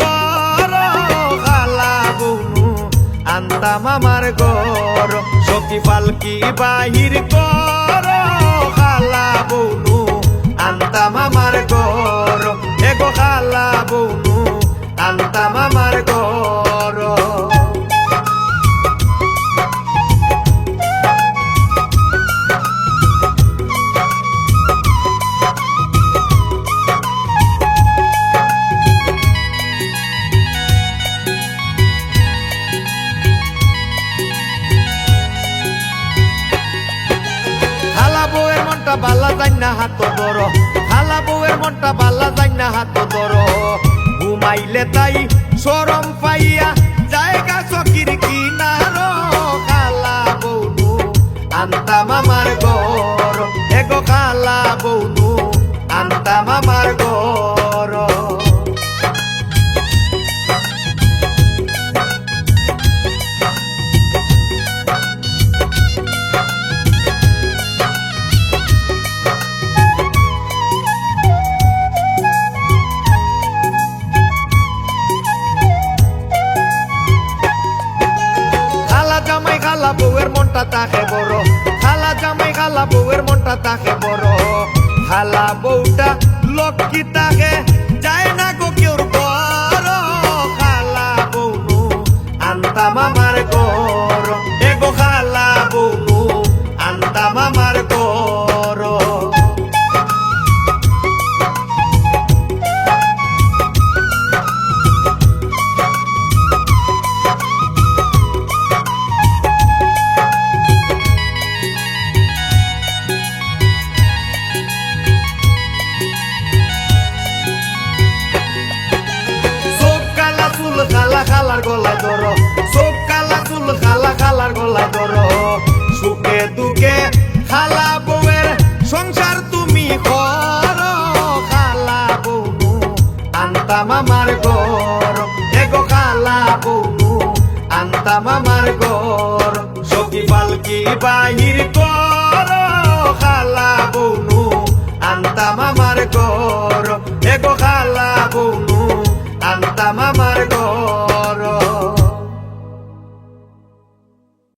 করো গালা বুনু, আনতাম আমার গর সখী পালকি বাহির করো গালা বুনু, আনতাম আমার গর মনটা বালা যাই না হাত ধর। খালা বউয়ের মনটা বালা যাই না হাত ধর। ঘুমাইলে তাই সরম বউয়ের মনটা তাকে বড়। খালা জামাই খালা বউয়ের মনটা তাকে বড়। খালা বউটা খালার গলায় ধরো। চোখ কালা, চুল খালা খালার গলায় ধরো। সুখে দুঃখে খালা বউয়ের সংসার তুমি কর। খালা বউনু আনতাম আমার গর এগো খালা বউনু আনতাম আমার গর সখী পালকি বাহির কর। খালা বউনু আনতাম আমার গর